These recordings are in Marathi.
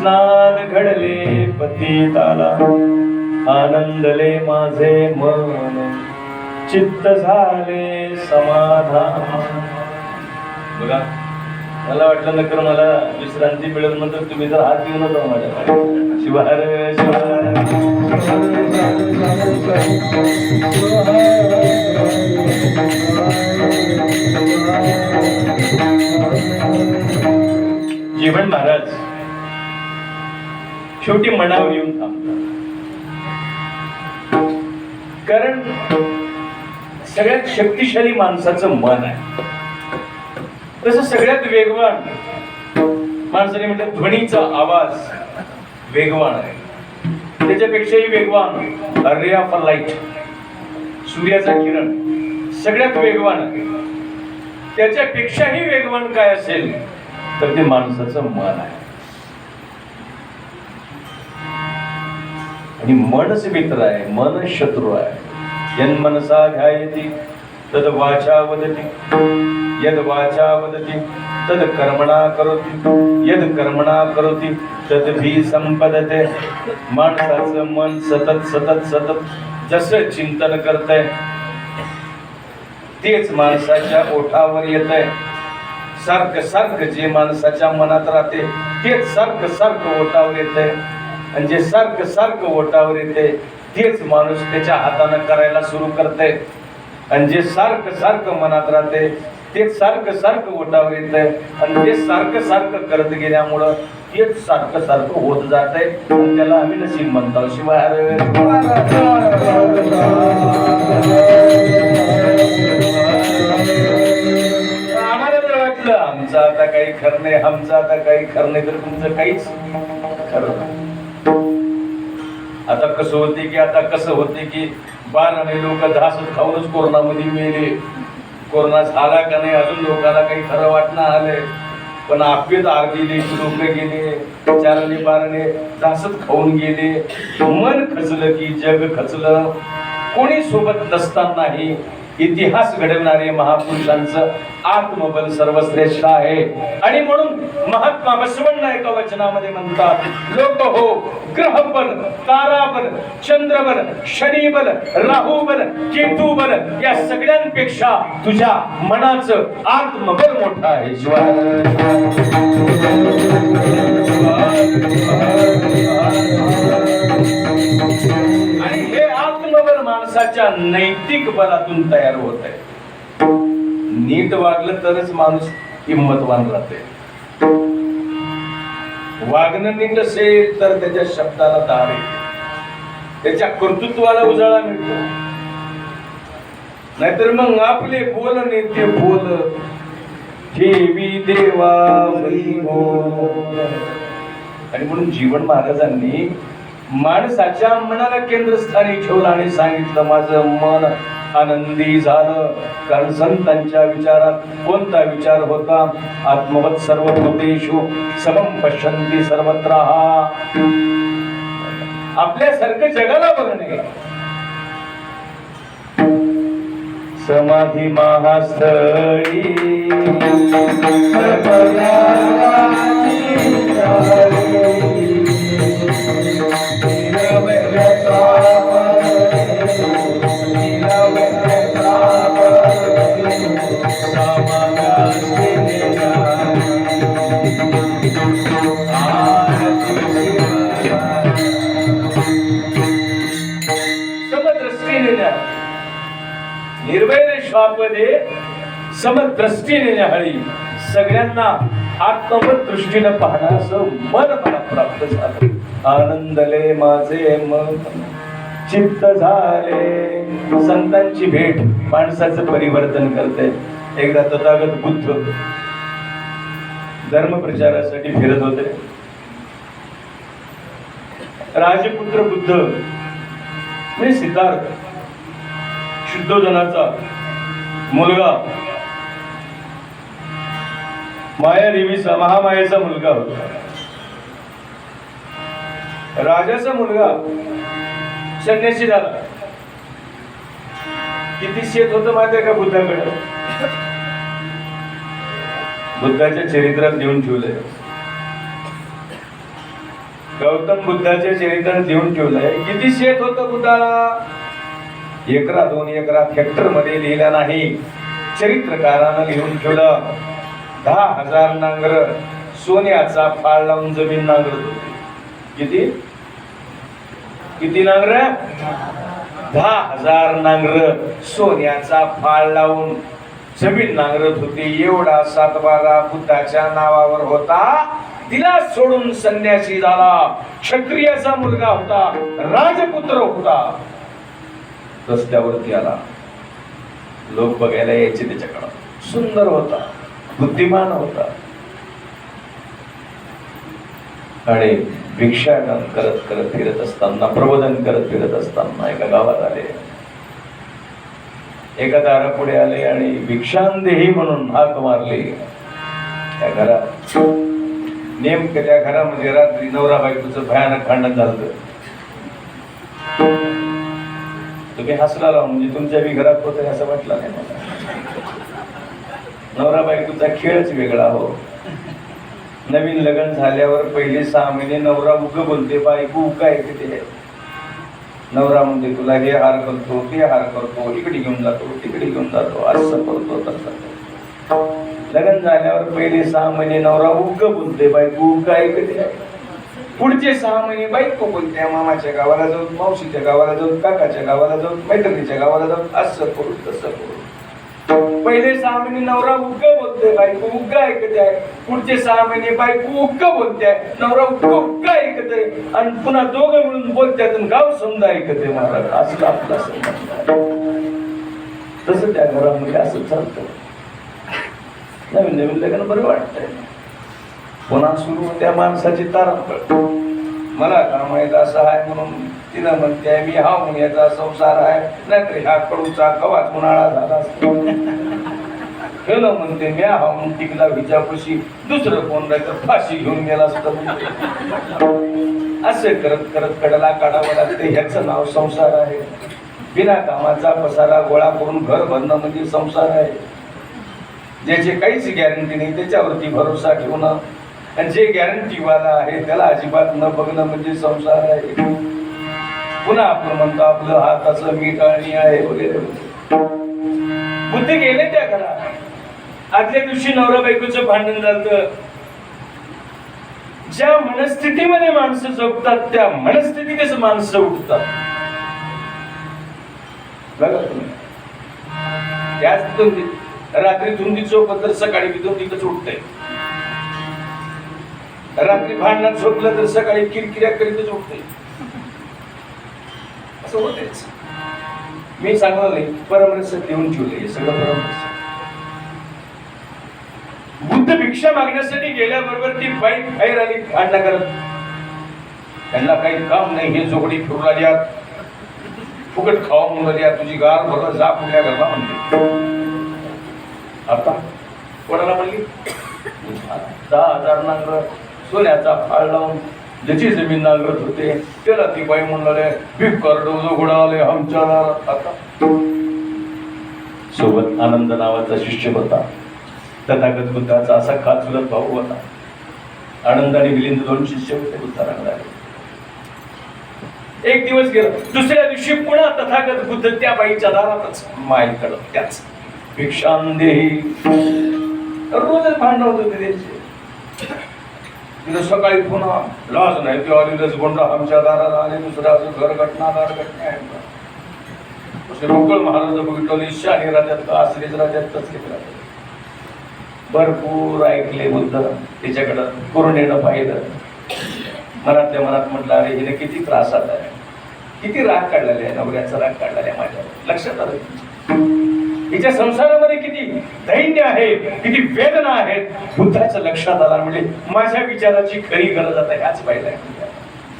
स्नान घडले पतिताला. आनंदले माझे मन. चित्त झाले समाधान. बघा मला वाटलं नकर मला विश्रांती मिळेल म्हणतो तुम्ही जर हात घेऊन होता माझ्या शिवार शिवार जीवन महाराज शेवटी मनावर येऊन थांबतात कारण सगळ्यात शक्तिशाली माणसाचं मन आहे. तसं सगळ्यात वेगवान माणसाने म्हटलं ध्वनीचा आवाज वेगवान आहे. त्याच्यापेक्षाही वेगवान रे ऑफ लाइट सूर्याचा किरण सगळ्यात वेगवान आहे. त्याच्यापेक्षाही वेगवान काय असेल तर ते माणसाचं मन आहे. आणि मनच मित्र आहे मन शत्रू आहे. यन मनसा ध्यायती तद वाचा वदती यद वाचा वदती तद कर्मणा करोती. यद कर्मणा करोती तद भी संपदते. माणसाचं मन सतत सतत सतत जसं चिंतन करतंय तेच माणसाच्या ओठावर येत आहे सारखं सारखं जे माणसाच्या मनात राहते तेच सारखं सारखं ओठावर येत आहे आणि जे सारखं सारखं ओटावर येते तेच माणूस त्याच्या हातानं करायला सुरू करते. आणि जे सारखं सारखं मनात राहते ते सारखं सारखं ओटावर येत. आहे आणि ते सारखं सारखं करत गेल्यामुळं तेच सारखं सारखं होत जात. आहे त्याला आम्ही नशीब म्हणतो. शिवाय आम्हाला तर वाटलं आमचं आता काही खरं नाही आमचं आता काही खरं नाही तर तुमचं काहीच खरं नाही. आता कसं होते की आता कसं होते की बाराने लोक धासत खाऊनच कोरोनामध्ये मेले. कोरोना झाला का नाही अजून लोकांना काही खरं वाटणं आलंय. पण आपलीच अर्धी देश लोक गेले चारणे बाराने धासत खाऊन गेले. मन खचलं की जग खचलं. कोणी सोबत नसतानाही इतिहास घडवणारे महापुरुषांचं आत्मबल सर्वश्रेष्ठ आहे. आणि म्हणून महात्मा बसवण्ण एका वचनामध्ये म्हणतात लोक हो ग्रहबल ताराबल चंद्रबल शनिबल राहुबल केतूबल या सगळ्यांपेक्षा तुझ्या मनाचं आत्मबल मोठं आहे शिवाय. नैतिक बलातून तयार होत आहे. नीट वागलं तरच माणूस हिंमतवान राहते. वागणं नीट असेल तर त्याच्या शब्दाला दार येते. त्याच्या कर्तृत्वाला उजाळा मिळतो. नाहीतर मग आपले बोल नेते बोल ठेवी देवा हो. आणि म्हणून जीवन महाराजांनी माणसाच्या मनाला केंद्रस्थानी ठेवलं आणि सांगितलं माझं मन आनंदी झालं. कारण संतांच्या विचारात कोणता विचार होता? आत्मवत सर्व भूतेषु समम पश्यंती सर्वत्र. आपल्यासारखं जगाला बघणे समाधी महास्थळी. निर्वैर श्वापदे समदृष्टीने न्याहाळी. सगळ्यांना आत्मवत दृष्टीनं पाहण्यास मन मला प्राप्त झालं. आनंदले माझे मन. चित्त झाले. संतांची भेट माणसाचं परिवर्तन करते. एकदा तथागत बुद्ध धर्म प्रचारासाठी फिरत होते. राजपुत्र बुद्ध मी सिद्धार्थ. सिद्धोजनाचा मुलगा. माया देवीचा महामायेचा मुलगा होता. राजाचा मुलगा संन्यासी झाला. किती शेत होत माहिती आहे का बुद्धाकडे? बुद्धाच्या चरित्रात लिहून ठेवलंय. गौतम बुद्धाच्या चरित्रात लिहून ठेवलंय. किती शेत होत बुद्धाला एकरा दोन एकरा हेक्टरमध्ये लिहिलं नाही. चरित्रकारानं लिहून ठेवलं. दहा हजार नांगर सोन्याचा फाळ लावून जमीन नांगरत किती? किती नांगर? दहा हजार नांगर सोन्याचा फाळ लावून जमीन नांगरत होती. एवढा सातबारा बुद्धाच्या नावावर होता. तिला सोडून संन्यासी झाला. क्षत्रियाचा मुलगा होता. राजपुत्र होता. रस्त्यावरती आला लोक बघायला यायचे त्याच्याकडं. सुंदर होता. बुद्धिमान होता. आणि भिक्षाटन करत करत फिरत असताना प्रबोधन करत फिरत असताना एका गावात आले. एका दारापुढे आले आणि भिक्षांदेही म्हणून हाक मारली. त्या घरात नेमकं त्या घरामध्ये रात्री नवरा बायकोचं भयानक भांडण झालं. तुम्ही हसला लावून म्हणजे तुमच्या बी घरात होत असं वाटलं नाही मला. नवरा बायकोचा खेळच वेगळा हो. नवीन लग्न झाल्यावर पहिले सहा महिने नवरा उग बोलते बायको उगा ऐकते. ते नवरा म्हणते तुला हे हार करतो ते हार करतो इकडे घेऊन जातो तिकडे घेऊन जातो असं करतो तसं. लग्न झाल्यावर पहिले सहा महिने नवरा उग बोलते बायको उगा ऐकते. पुढचे सहा महिने बायको कोणत्या मामाच्या गावाला जाऊन मावशीच्या गावाला जाऊन काकाच्या गावाला जाऊन मैत्रिणीच्या गावाला जाऊन असं करू तसं करू पहिले सहा महिने नवरा उग्ग बोलतोय बायको उग्ग ऐकत आहे पुढचे सहा महिने बायको उग्ग बोलते आहे नवरा उग्ग उग्ग ऐकत आहे आणि पुन्हा दोघं मिळून बोलतात आणि गाव समजा ऐकत आहे महाराज. असं आपला समजा. तसं त्या घरामध्ये असं चालतं. नवीन नवीन लग्न बरं वाटतंय. पुन्हा सुरू त्या माणसाची तारांबळ. मला कामायचा असं आहे म्हणून तिनं म्हणते मी हा म्हणून याचा संसार आहे नाहीतर ह्या कडूचा कवाच उन्हाळा झाला असतो. गेलं म्हणते मी हा म्हणून टिकला विचारपशी दुसरं कोण नाही तर फाशी घेऊन गेला असतं. असे करत करत कडला काढावं लागते ह्याचं नाव संसार आहे. बिना कामाचा पसारा गोळा करून घर भरणं म्हणजे संसार आहे. ज्याची काहीच गॅरंटी नाही त्याच्यावरती भरोसा ठेवणं आणि जे गॅरंटी वाला आहे त्याला अजिबात न बघणं म्हणजे संसार आहे. पुन्हा आपण म्हणतो आपलं हाताचं मीठ आणि आहे वगैरे. बुद्धी गेले त्या घरात. आदल्या दिवशी नवरा बायकोचं भांडण झालं ज्या मनस्थितीमध्ये माणसं जगतात त्या मनस्थितीतच माणसं उठतात? बघा तुम्ही. रात्री धुंदी झोपत तर सकाळी तिथं धुंदीतच उठतंय. रात्री भांडणात झोपलं तर सकाळी किरकिऱ्या करीत झोपते. असं होतेच. मी सांगणार नाही परमरस देऊन ठेवले हे सगळं परमरस. बुद्ध भिक्षा मागण्यासाठी गेल्याबरोबर ती बाईक बाहेर आली भांडणा करत. त्यांना काही काम नाही हे जोगडी फिरू आली फुकट खावा म्हणून द्या तुझी गार भरला जा फुगल्या गरबा म्हणते आता कोणाला म्हणली? दहा हजार नांगर सोन्याचा फाळ लावून ज्याची जमीन नांगरत होते त्याला ती बाई म्हणाले बीप करडो घोडाले आमच्या दारात आता. सोबत आनंद नावाचा शिष्य होता. तथागत बुद्धाचा असा खास भाऊ होता. आनंद आणि मिलिंद दोन शिष्य होते बुद्धाला एक दिवस गेला. दुसऱ्या दिवशी पुन्हा तथागत बुद्ध त्या बाईच्या दारातच माईकडं त्याच भिक्षांदेही. रोजच भांडण होत होते त्यांचे. तिथं सकाळी पुन्हा लाज नाही ते आलेलंच गोंडा आमच्या दाराला आले दुसऱ्या असं घर घटना दार घटना आहे. असे रोकड महाराज बघितलं शाही राज्यात का आश्रीच राज्यात तसले भरपूर ऐकले बुद्ध त्याच्याकडं करुणेनं पाहिलं. मनातल्या मनात म्हटलं अरे हिने किती त्रास आला आहे. किती राग काढलेला आहे नवऱ्याचा राग काढलेला आहे माझ्या लक्षात आलं? हिच्या संसारामध्ये किती दैन्य आहे किती वेदना आहेत बुद्धाच्या लक्षात आला म्हणजे माझ्या विचाराची खरी गरज आता ह्याच पाहिलं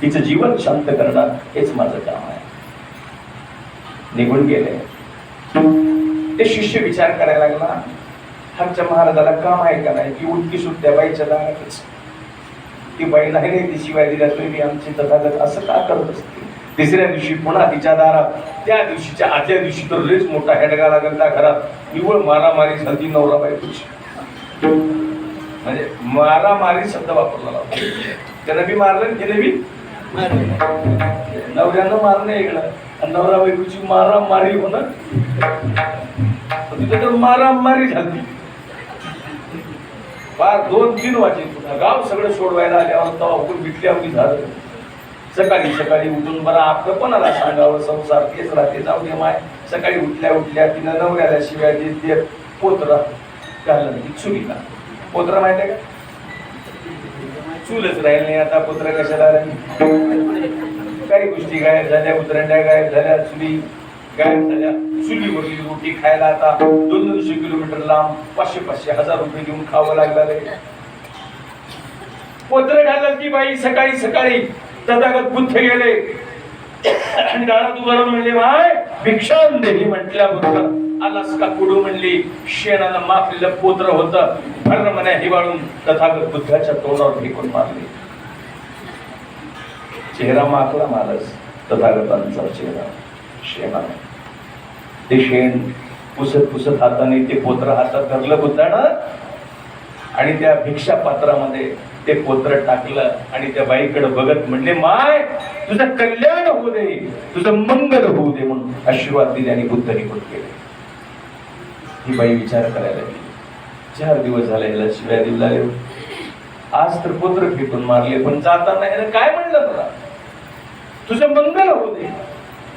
तिचं जीवन शांत करणं हेच माझं काम आहे. निघून गेले. ते शिष्य विचार करायला लागला आमच्या महाराजाला काम आहे का नाही? की उलटी सुट्ट्या बाईच्या दारातच. ती बाई नाही तिची ती शिवाय दिल्या तरी मी आमची तथागत असं का करत असते? तिसऱ्या दिवशी पुन्हा तिच्या दारात. त्या दिवशीच्या आदल्या दिवशी तर लयच मोठा हेडगा लागला त्या घरात. निवळ मारामारी झाली नवरा बायकोची म्हणजे मारामारी शब्द वापरला त्यानं बी मारलं तिने बी नवऱ्यानं मारणं इकडं. आणि नवरा बायकोची मारामारी होणं. तिथं तर मारामारी झाली. फार दोन तीन वाजे पुन्हा गाव सगळं सोडवायला आल्यावर तेव्हा उठून भेटल्यावरी झालं. सकाळी सकाळी उठून बरं आपलं पण सांगावं? संसार तेच राहते. जाऊ दे माय. सकाळी उठल्या उठल्या तिनं नवऱ्याला शिवाय देत देत पोत्र घालणं चुलीला का पोत्र माहिती आहे का? चूलच राहील नाही आता पोत्र कशाला काही गोष्टी गायब झाल्या उतरंड्या गायब झाल्या चुली गायब झाल्या. चुलीवरली रोटी खायला आता दोन दोनशे किलोमीटर लांब पाचशे पाचशे हजार रुपये देऊन खावं लागलं पोत्र घालत की बाई सकाळी सकाळी तथागत बुद्ध गेले. आणि दारात उभं म्हणले माय भिक्षान देवी म्हटल्या बुद्ध. आलास का कुडू म्हणली शेणाला माफलेलं पोत्र होतं. भर मन्या हिवाळून तथागत बुद्धाच्या तोंडावर फेकून मारले. चेहरा माखला मारस तथागतांचा चेहरा शेणा ते शेण पुसत पुसत हाताने ते पोत्र हातात धरलं बुद्धानं. आणि त्या भिक्षा पात्रामध्ये ते पोत्र टाकलं आणि त्या बाईकडे बघत म्हणले माय तुझं कल्याण होऊ दे तुझं मंगल होऊ दे म्हणून आशीर्वाद दिले आणि बुद्ध निघून गेले. ही बाई विचार करायला लागली चार दिवस झाले याला शिव्या दिला आज तर पोत्र फेकून मारले पण जाताना यानं काय म्हणलं तुला? तुझं मंगल होऊ दे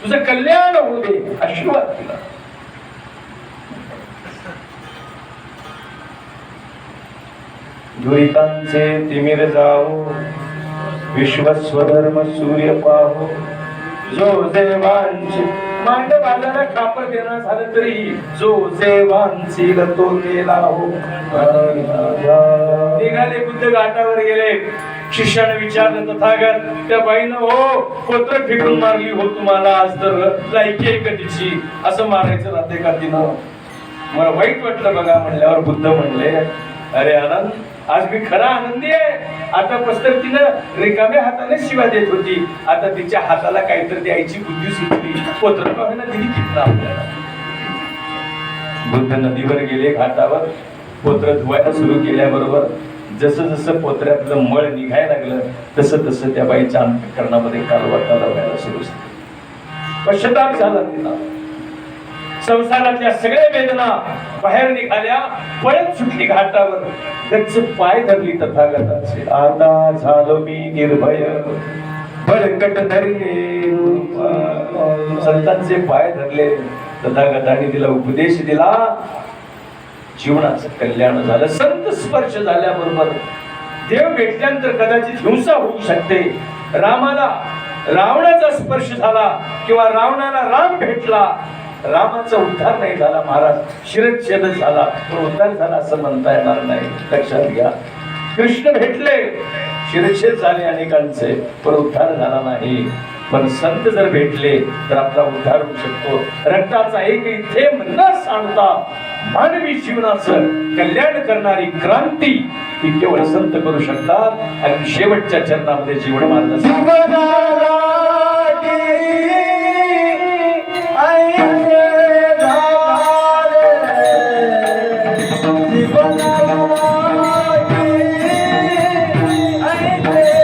तुझं कल्याण होऊ दे आशीर्वाद दिला. दुरितांचे तिमिर जाओ विश्वस्वधर्म सूर्य पाहो जो जेवांचे मांड बाजारा खापर देणार झालं तरी जो जेवांची तो गेला हो. निघाले बुद्ध घाटावर गेले. शिष्याने विचारलं तथागत त्या बाईनं हो पत्र फेकून मारली हो तुम्हाला आज तर लायकी आहे का तिची? असं मारायचं राहते का तिनं? मला वाईट वाटलं बघा म्हणल्यावर बुद्ध म्हणले अरे आनंद आज मी खरा आनंदी आहे. आता पस्तर तिनं रिकाम्या हाताने शिवा देत होती. आता तिच्या हाताला काहीतरी द्यायची बुद्धी सुचली पोत्र दिली कितना आपल्याला. बुद्ध नदीवर गेले घाटावर. पोत्र धुवायला सुरू केल्याबरोबर जसं जसं पोत्र्यातलं मळ निघायला लागलं तसं तसं त्या बाईच्या अंतकरणामध्ये कालवाटा लावायला सुरू झाली. पश्चाताप झाला तिला. संसारातल्या सगळ्या वेदना बाहेर निघाल्या पळत सुटली घाटावर. त्यांचे पाय धरली तथागताचे. आता झालो मी निर्भय. बळकट धरले. संतांचे पाय धरले. तथागताने तिला उपदेश दिला. जीवनाचं कल्याण झालं. संत स्पर्श झाल्याबरोबर देव भेटल्यानंतर कदाचित हिंसा होऊ शकते. रामाला रावणाचा स्पर्श झाला किंवा रावणाला राम भेटला. रामाचा उद्धार नाही झाला महाराज. शिरच्छेद झाला पण उद्धार झाला असं म्हणता येणार नाही. लक्षात घ्या. कृष्ण भेटले. शिरच्छेद झाले अनेकांचे पण उद्धार झाला नाही. पण संत जर भेटले तर आपला उद्धार होऊ शकतो. रक्ताचा एकही थेंब न सांडता मानवी जीवनाचं कल्याण करणारी क्रांती ही केवळ संत करू शकतात. आणि शेवटच्या चरणामध्ये जीवन मानलं Hey.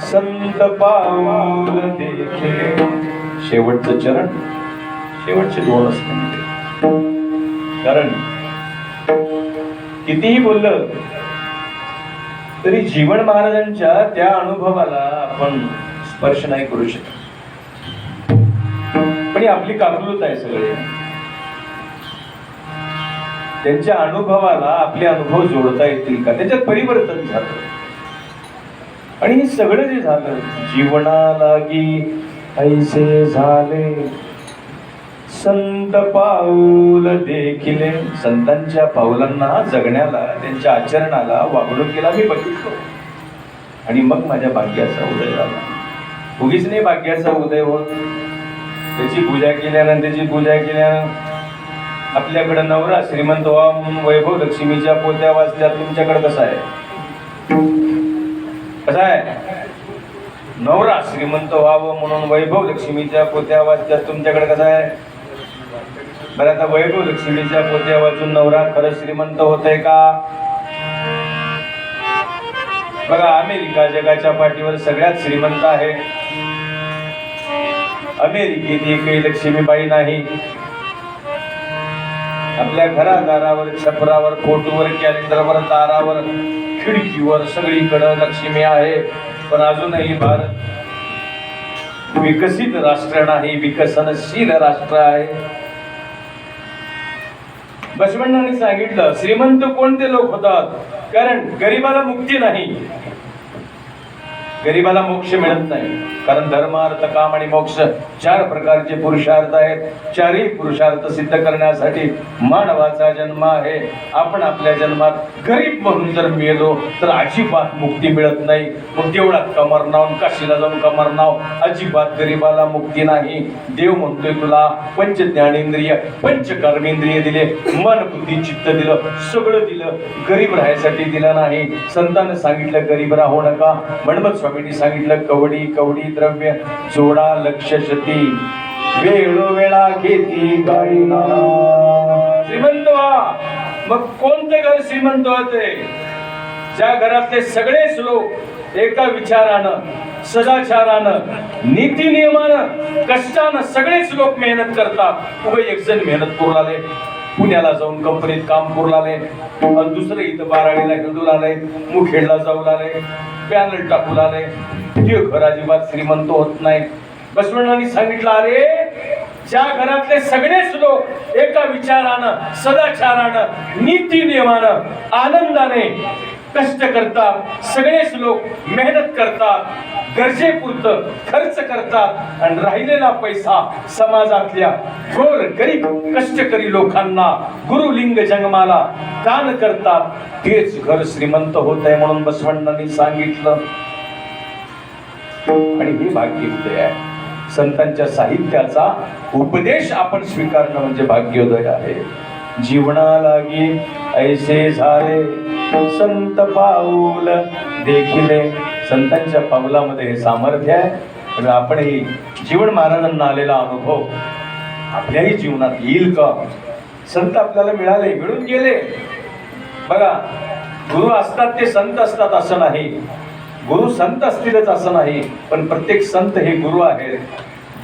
संत पाऊल देखे. शेवटचं चरण शेवटचे दोन असते. कारण कितीही बोललं तरी जीवन महाराजांच्या त्या अनुभवाला आपण स्पर्श नाही करू शकत. पण ही आपली काकुलत आहे सगळे. त्यांच्या अनुभवाला आपले अनुभव जोडता येतील का? त्याच्यात परिवर्तन झालं. आणि हे सगळं जे झालं जीवनालागी ऐसे झाले. संत पाऊल देखील संतांच्या पाऊलांना जगण्याला त्यांच्या आचरणाला वागणुकीला मी बघितलो. आणि मग माझ्या भाग्याचा उदय झाला. उगीच नाही भाग्याचा उदय होत. त्याची पूजा केल्यानं त्याची पूजा केल्यानं आपल्याकडं नवरा श्रीमंत व्हावा म्हणून वैभव लक्ष्मीच्या पोत्या वाचल्या तुमच्याकडे कसं आहे? कसं आहे नवरा श्रीमंत व्हावं म्हणून वैभव लक्ष्मीच्या पोत्या वाचल्या तुमच्याकडे कसं आहे बरं आता वैभव लक्ष्मीच्या पोत्या वाचून नवरा खरं श्रीमंत होत आहे का? बघा अमेरिका जगाच्या पाठीवर सगळ्यात श्रीमंत आहे. अमेरिकेत एकही लक्ष्मीबाई नाही. आपल्या घरादारावर छपरावर फोटोवर कॅलेंडरवर दारावर खिडकीवर सगळीकडं लक्ष्मी आहे. पण अजूनही भारत विकसित राष्ट्र नाही विकसनशील राष्ट्र आहे. बसवण्णांनी सांगितलं श्रीमंत कोणते लोक होतात? कारण गरिबाला मुक्ती नाही. गरिबाला मोक्ष मिळत नाही. कारण धर्म अर्थ काम आणि मोक्ष चार प्रकारचे पुरुषार्थ आहेत. चारही पुरुषार्थ सिद्ध करण्यासाठी मानवाचा जन्म आहे. आपण आपल्या जन्मात गरीब म्हणून जर मेलो तर अजिबात मुक्ती मिळत नाही. मग देवळात कमर नाव काशीला जाऊन कमर नाव. अजिबात गरीबाला मुक्ती नाही. देव म्हणतोय तुला पंच ज्ञानेंद्रिय पंच कर्मेंद्रिय दिले. मन बुद्धी चित्त दिलं. सगळं दिलं. गरीब राहायसाठी दिलं नाही. संतांना सांगितलं गरीब राहू नका. म्हणमत स्वामींनी सांगितलं कवडी कवडी द्रव्य सोडा लक्ष शती. वेळोवेळा घेती गायना. श्रीमंत व्हा. मग कोणतं घर श्रीमंत होते? ज्या घरातले सगळेच लोक एका विचारानं सदाचारानं नीती नियमानं कष्टानं सगळेच लोक मेहनत करतात. उभे एक जण मेहनत करू लागले. पुण्याला जाऊन कंपनीत काम करू लागले. आणि दुसरं इथं बाराळीला हिंदू लागले मुखेडला जाऊ लागले पॅनल टाकू लागले. ते घर अजिबात श्रीमंत होत नाही. बसवण्णांनी सांगितलं अरे ज्या घरातले सगळेच लोक एका विचारानं सदाचारानं नीती नियमानं आनंदाने कष्ट करतात सगळेच लोक मेहनत करतात गरजेपुरतं खर्च करतात आणि राहिलेला पैसा समाजातल्या थोर गरीब कष्टकरी लोकांना गुरुलिंग जन्माला दान करतात. तेच घर श्रीमंत होत आहे म्हणून बसवण्णांनी सांगितलं. आणि हे भाग्योदय आहे. संतांच्या साहित्याचा उपदेश आपण स्वीकारणं म्हणजे भाग्योदय आहे. जीवनालागी ऐसे झाले संत पाऊल देखिले. संतांच्या पावलामध्ये हे सामर्थ्य आहे. आणि आपणही जीवन महाराजांना आलेला अनुभव आपल्याही जीवनात येईल का? संत आपल्याला मिळाले मिळून गेले. बघा गुरु असतात ते संत असतात असं नाही. गुरु संत असतीलच असं नाही. पण प्रत्येक संत हे गुरु आहेत.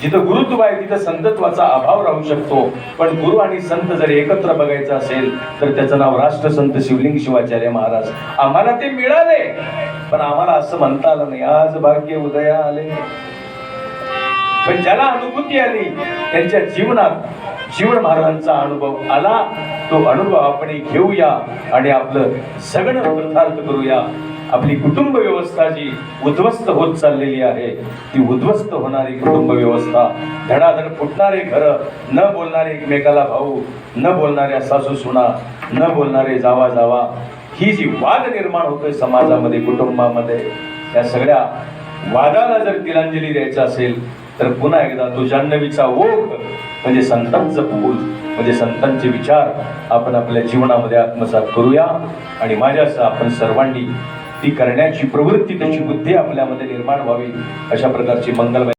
जिथं गुरुत्व आहे तिथं संतत्वाचा अभाव राहू शकतो. पण गुरु आणि संत जर एकत्र बघायचं असेल तर त्याचं नाव राष्ट्रसंत शिवलिंग शिवाचार्य महाराज. आम्हाला ते मिळाले. पण आम्हाला असं म्हणता आलं नाही. आज भाग्य उदया आले. पण ज्याला अनुभूती आली त्यांच्या जीवनात जीवन महाराजांचा अनुभव आला. तो अनुभव आपण घेऊया आणि आपलं सगळं कृतार्थ करूया. आपली कुटुंब व्यवस्था जी उद्ध्वस्त होत चाललेली आहे ती उद्ध्वस्त होणारी कुटुंब व्यवस्था. धडाधड फुटणारे घर न बोलणारे एकमेकाला भाऊ न बोलणाऱ्या सासू सुना न बोलणारे जावा जावा ही जी वाद निर्माण होतोय समाजामध्ये कुटुंबामध्ये या सगळ्या वादाला जर तिलांजली द्यायचं असेल तर पुन्हा एकदा तो जान्हवीचा ओघ म्हणजे संतांचं फूल म्हणजे संतांचे विचार आपण आपल्या जीवनामध्ये आत्मसात करूया. आणि माझ्यासह आपण सर्वांनी ती करण्याची प्रवृत्ती त्याची बुद्धी आपल्यामध्ये निर्माण व्हावी अशा प्रकारची मंगलमय